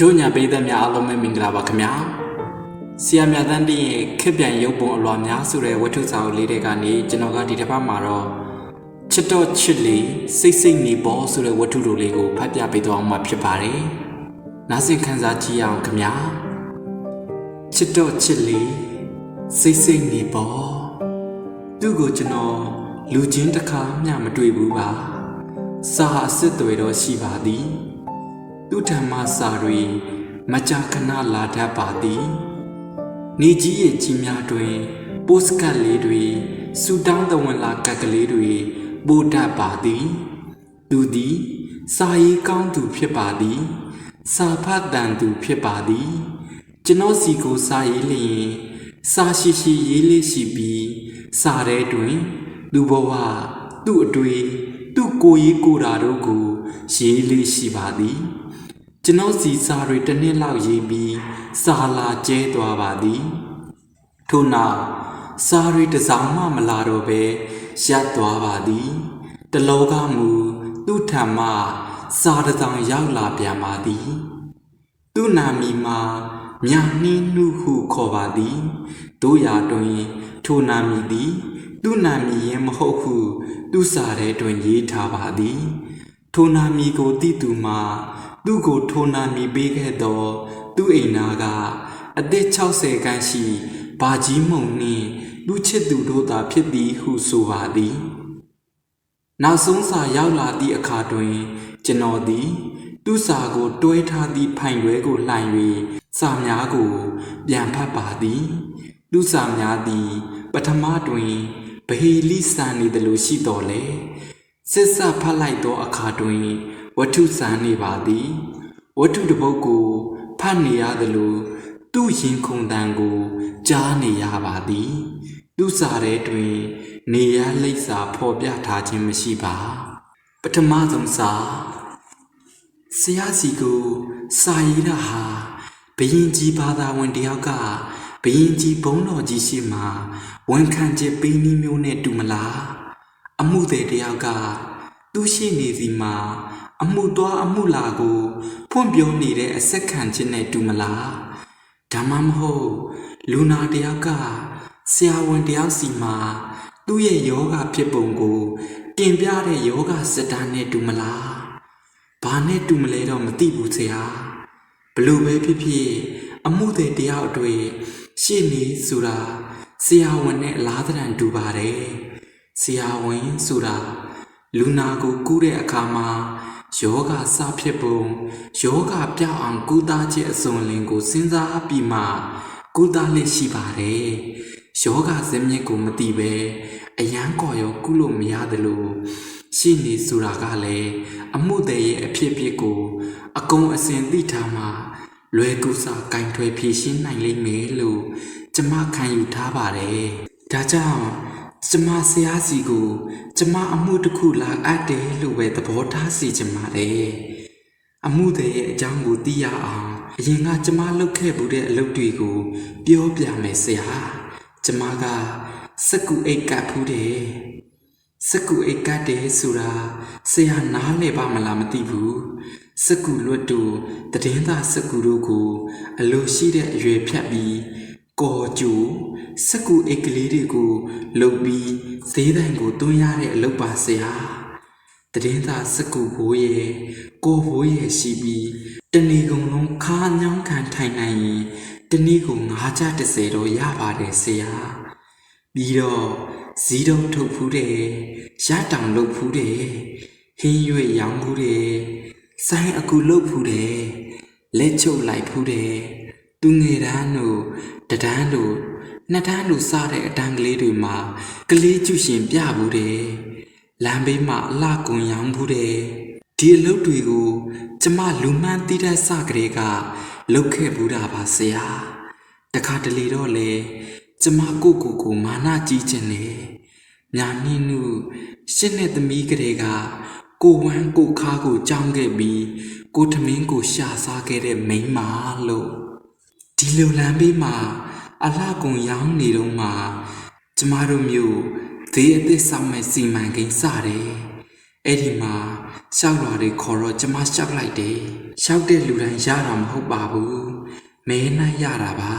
တို့ညာပိသက်များအားလုံးပဲမင်္ဂလာပါခင်ဗျာဆီယာမြတ်တန်းတင်ရဲ့ခက်ပြန်ရုပ်ပုံအလွာများဆိုတဲ့ဝတ္ထုစာအုပ်လေးတွေကနေကျွန်တော်ကဒီတစ်ပတ်မှာတော့ချစ်တော့ချစ်လီစိတ်စိတ်နေပေါ်ဆိုတဲ့ဝတ္ထုတို့လေးကိုဖတ်ပြပေးသွားအောင်မှာဖြစ်ပါတယ်နားဆင်ခံစားကြည့်ရအောင်ခင်ဗျာချစ်တော့ချစ်လီစိတ်စိတ်နေပေါ်သူ့ကိုကျွန်တော်လူချင်းတစ်ခါမျှမတွေ့ဘူးပါစာအစ်စ်တွေတော့ရှိပါသည် သူထံမှစာတွေမကြာခဏလာတတ်ပါသည်နေကြီးရဲ့ကြီးများတွင်ပို့စကတ်လေးတွေစူတောင်းသဝင်လာကတ်ကလေးတွေပို့တတ်ပါသည် သူသည် စာရေးကောင်းသူဖြစ်ပါသည် စာဖတ်တန်သူဖြစ်ပါသည် ကျွန်တော်စီကိုစာရေးလျင်စာရှိရှိရေးလေးရှိပြီးစာထဲတွင်သူဘဝသူ့အတွေ့သူ့ကိုယ်ရေးကိုယ်တာတို့ကိုရေးလေးရှိပါသည် ကျွန်တော်စီစာတွေတစ်နှစ်လောက်ရေးပြီးစာလာကျဲသွားပါသည်ထို့နောက်စာတွေတစ်စောင်မှမလာတော့ပဲရပ်သွားပါသည်တလောကမူသူ့ထံမှစာတစ်စောင်ရောက်လာပြန်ပါသည်သူ့နာမည်မှာမြနှင်းနှုဟုခေါ်ပါသည်တို့ရာတွင်ထိုနာမည်သည်သူ့နာမည်ရင်မဟုတ်ဟုသူ့စာထဲတွင်ရေးထားပါသည်ထိုနာမီကိုတိသူမှာ သူ့ကိုထိုနာမီပေးခဲ့သောသူ့အိမ်နာကအသက်60ခန်းရှိဘာကြီးမုံနှင့်လူချစ်သူတို့သာဖြစ်သည်ဟုဆိုပါသည်နောက်ဆုံးစာရောက်လာသည့်အခါတွင် ကျွန်တော်သည် သူ့စာကို တွဲထားသည့်ဖိုင်ရွဲကိုလှန်၍စာများကို ပြန်ဖတ်ပါသည်သူ့စာများသည် ပထမတွင်ဗဟေလိစာနေသလိုရှိတော်လေစစ်စဖတ်လိုက်သောအခါတွင် ဝတ္ထုစာနေပါသည်ဝတ္ထုတစ်ပုဒ်ကိုဖတ်နေရသလိုသူ့ရင်ခုန်တန်ကိုကြားနေရပါသည် သူ့စာထဲတွင် နေရလိပ်စာဖော်ပြထားခြင်းမရှိပါ ပထမဆုံးစာဆရာစီကိုစာရေးတာဟာဘယင်ကြီးဘာသာဝင်တယောက်ကဘယင်ကြီးဘုံတော်ကြီးရှိမှဝန်ခံချက်ပေးနည်းမျိုးနဲ့တူမလားအမှုသည်တယောက်ကသူရှိနေစီမှာ အမှုသွားအမှုလာကိုဖွင့်ပြောနေတဲ့အဆက်ခံခြင်းနဲ့တူမလားဒါမှမဟုတ်လူနာတယောက်ကဆရာဝန်တယောက်စီမှာသူ့ရဲ့ယောဂဖြစ်ပုံကိုတင်ပြတဲ့ယောဂစတာနဲ့တူမလားဘာနဲ့တူမလဲတော့မသိဘူးဆရာဘလို့ပဲဖြစ်ဖြစ်အမှုတွေတရားအတွေ့ရှေ့နေဆိုတာဆရာဝန်နဲ့အလားတန်တူပါတယ်ဆရာဝန်ဆိုတာလူနာကိုကူးတဲ့အခါမှာ ယောဂစဖြစ်ပုံယောဂပြောက်အောင်ကုသခြင်းအစုံလင်ကိုစဉ်းစားပြီးမှကုသလက်ရှိပါတယ်ယောဂဇင်းမြစ်ကိုမသိပဲအယမ်းကော်ရောကုလို့မရတယ်လို့ရှိနေဆိုတာကလည်းအမှုတဲ့ရဲ့အဖြစ်အပျက်ကို အကုန်အစင်သိထားမှလွယ်ကူစွာကင်ထွယ်ဖြေရှင်းနိုင်လိမ့်မယ်လို့ကျမခံယူထားပါတယ်ဒါကြောင့် ကျမဆရာစီကိုကျမအမှုတစ်ခုလာအပ်တယ်လို့ပဲသဘောထားစီချင်ပါတယ်အမှုတဲ့ရဲ့အကြောင်းကိုသိရအောင်အရင်ကကျမလုပ်ခဲ့မှုတဲ့အလုပ်တွေကိုပြောပြမယ်ဆရာကျမကစက်ကူအိတ်ကပ်ဖူးတယ်စက္ကူအိတ်ကတ်တယ်ဆိုတာဆရာနားလဲပါမလားမသိဘူးစက္ကူလွတ်တူတည်င်းသားစက္ကူတို့ကို အလိုရှိတဲ့အရွယ်ဖြတ်ပြီး ကော်ကျူစက္ကူအိတ်ကလေးတွေကိုလုတ်ပြီးဈေးတိုင်ကိုတွန်းရတဲ့အလုပ်ပါဆရာတည်င်းသားစက္ကူဘိုးရဲ့ကော်ဘိုးရဲ့ရှိပြီးတဏီကုံလုံးခါညောင်းခံထိုင်နိုင်ရင်တနည်းကို9ကျ30တော့ရပါတယ်ဆရာပြီးတော့ဇီးတုံးထုတ်ဖူးတယ်ရတောင်လုပ်ဖူးတယ်ဟင်းရွက်ရောင်းဖူးတယ်ဆိုင်အကူလုပ်ဖူးတယ်လက်ချုပ်လိုက်ဖူးတယ် သူငယ်တန်းတို့တဒန်းတို့နှစ်တန်းတို့စားတဲ့အတန်းကလေးတွေမှာကလေးကျူရှင်ပြဖူးတယ်လမ်းဘေးမှာအလှကွန်ရောင်းဖူးတယ်ဒီအလုပ်တွေကိုကျမလူမှန်းတိတတ်စကလေးကလုပ်ခဲ့ဘူးတာပါဆရာတခါတလေတော့လေကျမကိုကိုကိုမာနကြီးခြင်းလေညာနှင်းနုရှင်းတဲ့သမီးကလေးကကိုဝမ်းကိုခါကိုကြောင်းခဲ့ပြီးကိုထမင်းကိုရှာစားခဲ့တဲ့မိန်းမလို့ ဒီလိုလမ်းဘေးမှာအလှကုံရောင်းနေတော့မှကျမတို့မျိုးဈေးအသစ်ဆောင်မဲ့စီမံကိန်းစတယ်အဲ့ဒီမှာရှောက်လွာတွေခေါ်တော့ကျမရှောက်လိုက်တယ်ရှောက်တဲ့လူတိုင်းရတာမဟုတ်ပါဘူးမဲနိုင်ရတာပါ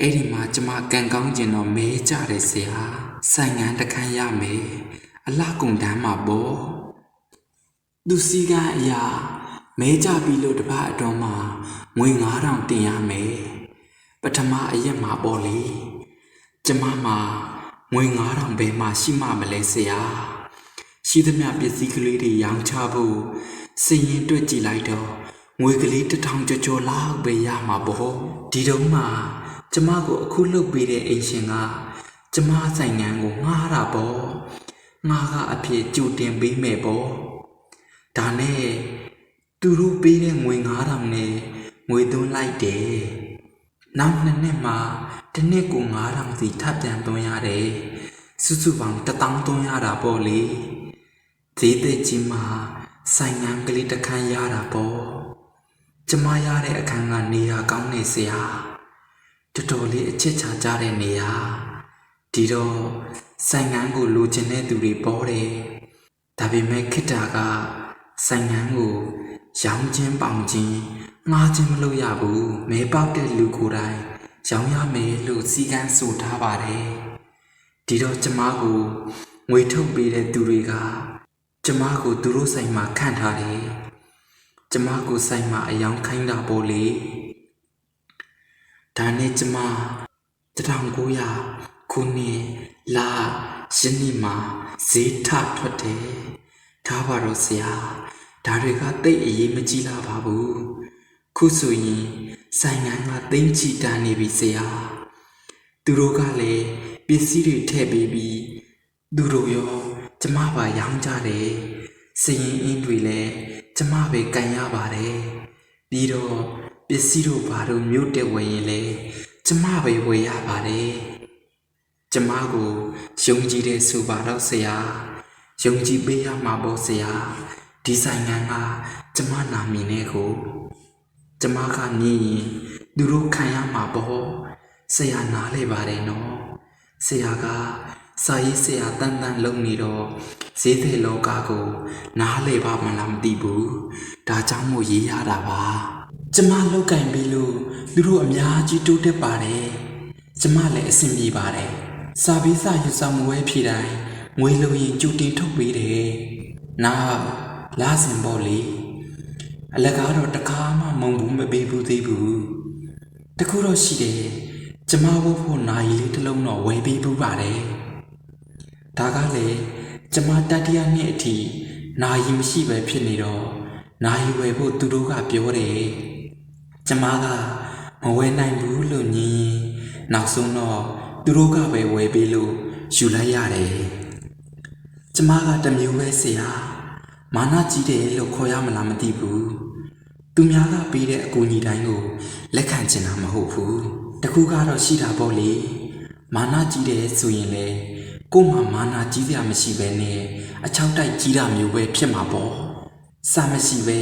အဲ့ဒီမှာကျမကန်ကောင်းကျင်တော့မဲကြတယ်ဆရာဆိုင်ငန်းတစ်ခန်းရမယ်အလှကုန်တန်းမှာပေါ့သူစီကအရာ မဲကြပြီလို့တပတ်အတွင်းမှာငွေ9000တင်ရမယ်ပထမအရက်မှာပေါ့လေကျမမှာငွေ9000ပဲမှရှိမှမလဲဆရာရှိသမျှပစ္စည်းကလေးတွေရောင်းချဖို့စည်ရင်တွက်ကြည့်လိုက်တော့ငွေကလေးတစ်ထောင်ကျော်ကျော်လောက်ပဲရမှာပေါ့ဒီတုန်းမှာကျမကိုအခုလှုပ်ပေးတဲ့အိမ်ရှင်ကကျမဆိုင်ငန်းကိုငှားတာပေါ့ငှားကအဖြစ်ကြိုတင်ပေးမယ်ပေါ့ဒါနဲ့ သူတို့ပေးတဲ့ငွေ9000နဲ့ငွေသွင်းလိုက်တယ်နောက်နှစ်နှစ်မှာတစ်နှစ်ကို9000စီထပ်ပြန်သွင်းရတယ်စုစုပေါင်း1000သွင်းရတာပေါ့လေဈေးသက်ကြီးမှာဆိုင်ငံကလေးတစ်ခန်းရတာပေါ့ကျမရတဲ့အခန်းကနေရာကောင်းနေစရာတော်တော်လေးအချစ်ချာကြတဲ့နေရာဒီတော့ဆိုင်ငံကိုလိုချင်တဲ့သူတွေပေါ်တယ်ဒါပေမဲ့ခိတ္တာကဆိုင်ငံကို ရောင်းချင်းပေါင်ချင်းငှားချင်းမလုပ်ရဘူးမဲပေါက်တဲ့လူကိုယ်တိုင်ရောင်းရမယ်လို့စီကန်းဆိုထားပါတယ်ဒီတော့ကျမကိုငွေထုတ်ပေးတဲ့သူတွေကကျမကိုသူတို့ဆိုင်မှာခန့်ထားတယ်။ကျမကိုဆိုင်မှာအယောင်ခိုင်းတာပေါ့လေ။ဒါနဲ့ကျမ1900ခုနှစ်လာယနေ့မှာဈေးထထွက်တယ်။ဒါပါတော့ဆရာ။ ဒါတွေကတိတ်အရေးမကြီးလာပါဘူး။ခုဆိုရင်ဆိုင်ငံကသိမ့်ချီတန်းနေပြီဆရာ။သူတို့ကလည်းပစ္စည်းတွေထည့်ပေးပြီးသူတို့ရောကျမပါရောင်းကြတယ်စရင်အင်းတွေလည်းကျမပဲကန်ရပါတယ်ပြီးတော့ပစ္စည်းတို့ဘာတို့မြို့တက်ဝယ်ရင်လည်းကျမပဲဝယ်ရပါတယ်ကျမကိုယုံကြည်တဲ့ဆိုပါတော့ဆရာယုံကြည်ပေးရမှာပေါ့ဆရာ ဒီဆိုင်ငံကကျမနာမည်နဲ့ကိုကျမကမြင်ရင်သူတို့ခံရမှာပေါ့ဆရာနားလဲပါတယ်နော်ဆရာကစာရေးဆရာတန်တန်လုံနေတော့ဈေးတဲ့လောကကိုနားလေပါမလားမသိဘူးဒါကြောင့်မို့ရေးရတာပါကျမလောက်ကင်ပြီးလို့သူတို့အများကြီးတိုးတက်ပါတယ်ကျမလည်းအဆင်ပြေပါတယ်စာပြီးစာယူဆောင်ဝဲဖြေတိုင်းငွေလိုရင်ကြိုတင်ထုတ်ပေးတယ်နောက် လာစင်ပေါ့လေအလကားတော့တခါမှမုံဘူးမပေးဘူးသေးဘူးတခုတော့ရှိတယ်ကျမဝတ်ဖို့နိုင်လေးတစ်လုံးတော့ဝယ်ပေးဘူးပါတယ်ဒါကလည်းကျမတတိယနှစ်အထိနာယီမရှိပဲဖြစ်နေတော့နာယီဝယ်ဖို့သူတို့ကပြောတယ်ကျမကမဝယ်နိုင်ဘူးလို့ညင်နောက်ဆုံးတော့သူတို့ကပဲဝယ်ပေးလို့ယူလိုက်ရတယ်ကျမကတမျိုးပဲဆရာ မာနကြီးတယ်လို့ခေါ်ရမလားမသိဘူးသူများကပေးတဲ့အကူအညီတိုင်းကိုလက်ခံချင်တာမဟုတ်ဘူးတခုကတော့ရှိတာပေါ့လေမာနကြီးတယ်ဆိုရင်လေကို့မှာမာနကြီးစရာမရှိဘဲနဲ့အချောက်တိုက်ကြီးတာမျိုးပဲဖြစ်မှာပေါ့စာမရှိပဲ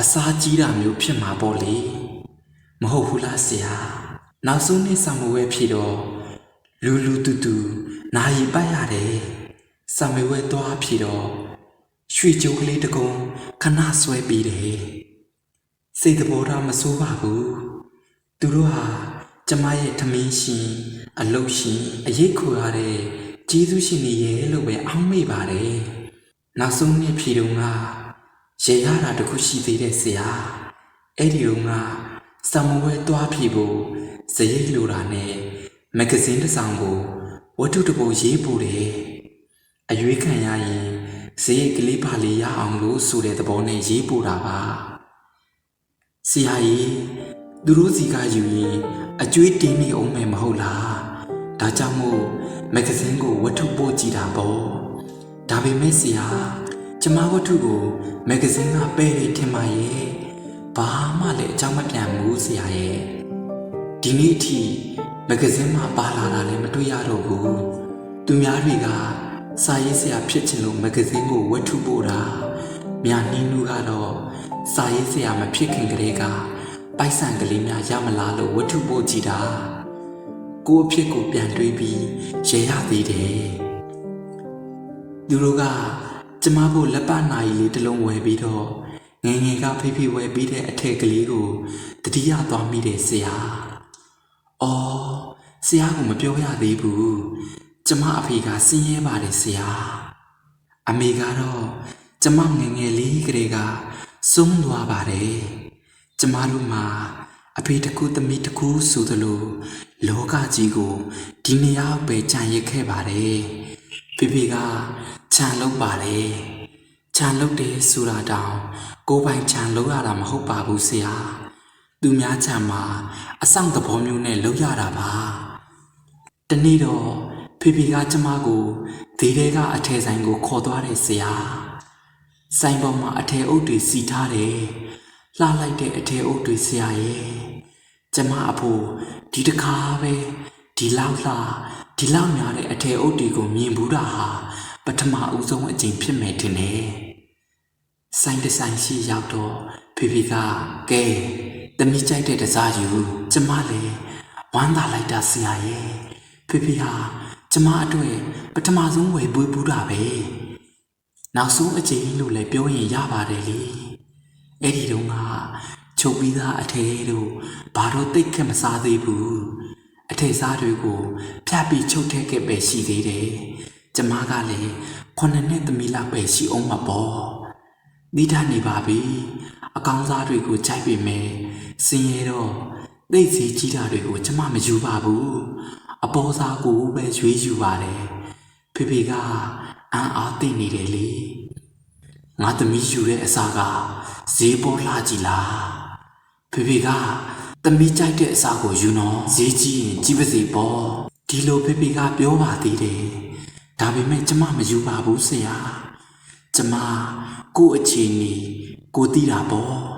အစားကြီးတာမျိုးဖြစ်မှာပေါ့လေမဟုတ်ဘူးလားဆရာနောက်ဆုံးနေ့စာမဝဲဖြစ်တော့လူလူတူတူနာယီပတ်ရတယ်စာမဝဲသွားဖြစ်တော့ ရွှေကြိုးကလေးတကုံခဏဆွဲပြီးတယ်စိတ်တဘောထားမစိုးပါဘူးသူတို့ဟာကျမရဲ့ထမင်းရှင်အလုတ်ရှင်အရေးခိုရတဲ့ကျေးဇူးရှင်တွေရဲ့လို့ပဲအောင်းမိပါတယ်နောက်ဆုံးနေ့ဖြေတုံးကရေရတာတခုရှိသေးတယ်ဆရာအဲ့ဒီတုန်းကစမဝဲသွားဖြေဖို့ဇရိတ်လိုတာနဲ့မဂ္ဂဇင်းတစ်စောင်ကိုဝတ္ထုတစ်ပုဒ်ရေးပို့တယ်အရွေးခံရရင် ဇရိတ်ကလေးပါလေးရအောင်လို့ဆိုတဲ့သဘောနဲ့ရေးပို့တာပါဆရာကြီးသူတို့စီကယူရင်အကျွေးတင်းနေအောင်မယ်မဟုတ်လားဒါကြောင့်မို့မဂ္ဂဇင်းကိုဝတ္ထုပို့ကြည့်တာပေါ့ဒါပေမဲ့ဆရာကျမဝတ္ထုကိုမဂ္ဂဇင်းကပဲ့ရထင်ပါရဲ့ဘာမှလည်းအကြောင်းမပြန်ဘူးဆရာရဲ့ဒီနေ့အထိမဂ္ဂဇင်းမှာပါလာတာလည်းမတွေ့ရတော့ဘူးသူများတွေက စာရေးဆရာဖြစ်ချင်လို့မဂ္ဂဇင်းကိုဝတ္ထုပို့တာမြနှင်းနူးကတော့စာရေးဆရာမဖြစ်ခင်ကတည်းကပိုက်ဆံကလေးများရမလားလို့ဝတ္ထုပို့ကြည့်တာကိုယ့်အဖြစ်ကိုပြန်တွေးပြီးရေရသေးတယ်သူတို့ကကျမတို့လက်ပနိုင်လေးတစ်လုံးဝယ်ပြီးတော့ငယ်ငယ်ကဖိဖိဝယ်ပြီးတဲ့အထက်ကလေးကိုတတိယသွားမိတယ်ဆရာ။အော်ဆရာကမပြောရသေးဘူး။ ကျမအဖေကဆင်းရဲပါတယ်ဆရာ။အမေကတော့ကျမငယ်ငယ်လေးကလေးကဆုံးသွားပါတယ်။ကျမတို့မှာအဖေတစ်ခုသမီးတစ်ခုဆိုသလိုလောကကြီးကိုဒီနေရာပဲကြံရစ်ခဲ့ပါတယ်။ဖေဖေကခြံလုံးပါတယ်။ခြံလုံးတယ်ဆိုတာတောင်ကိုယ်ပိုင်ခြံလုံးရတာမဟုတ်ပါဘူးဆရာ။သူများခြံမှာအဆောင်သဘောမျိုးနဲ့လုံးရတာပါ။တနေ့တော့ ဖေဖေကကျမကိုဒေတဲကအထယ်ဆိုင်ကိုခေါ်သွားတယ်ဆရာ။ဆိုင်ပေါ်မှာအထယ်အုပ်တွေစီထားတယ်။လှလိုက်တဲ့အထယ်အုပ်တွေဆရာရဲ့။ကျမအဖို့ဒီတခါပဲဒီလောက်လှဒီလောက်များတဲ့အထယ်အုပ်တွေကိုမြင်ဘူးတာဟာပထမဦးဆုံးအကြိမ်ဖြစ်မယ်ထင်တယ်။ဆိုင်တစ်ဆိုင်ရှိရောက်တော့ဖေဖေကကဲတမိကြိုက်တဲ့တစားယူကျမလည်းဝမ်းသာလိုက်တာဆရာရဲ့ဖေဖေဟာ ကျမအတွက်ပထမဆုံးဝယ်ပွေးဘူးတာပဲနောက်ဆုံးအကြိမ်လို့လည်းပြောရင်ရပါတယ်လေအဲ့ဒီတော့ကချုပ်ပြီးသားအထေတို့ဘာတော့တိတ်ခက်မစားသေးဘူးအထေစားတွေကိုဖြတ်ပြီးချုပ်ထည့်ခဲ့ပဲရှိသေးတယ်ကျမကလည်းခုနှစ်နှစ်သမီးလောက်ပဲရှိအောင်မှာပေါ့မိထားနေပါပြီအကောင်းစားတွေကိုကြိုက်ပေမဲ့စင်ရဲတော့သိတ်စီကြီးတာတွေကိုကျမမယူပါဘူး အပေါ်စားကိုပဲရွေးယူပါတယ်ဖေဖေကအံ့အားသိနေတယ်လေငါသမီးယူတဲ့အစာကဈေးပေါ်လှကြည်လားဖေဖေကသမီးကြိုက်တဲ့အစာကိုယူနော်ဈေးကြီးရင်ကြီးပါစေပေါ့ဒီလိုဖေဖေကပြောပါသေးတယ်ဒါပေမဲ့ကျမမယူပါဘူးဆရာကျမကို့အခြေအနေကိုသိတာပေါ့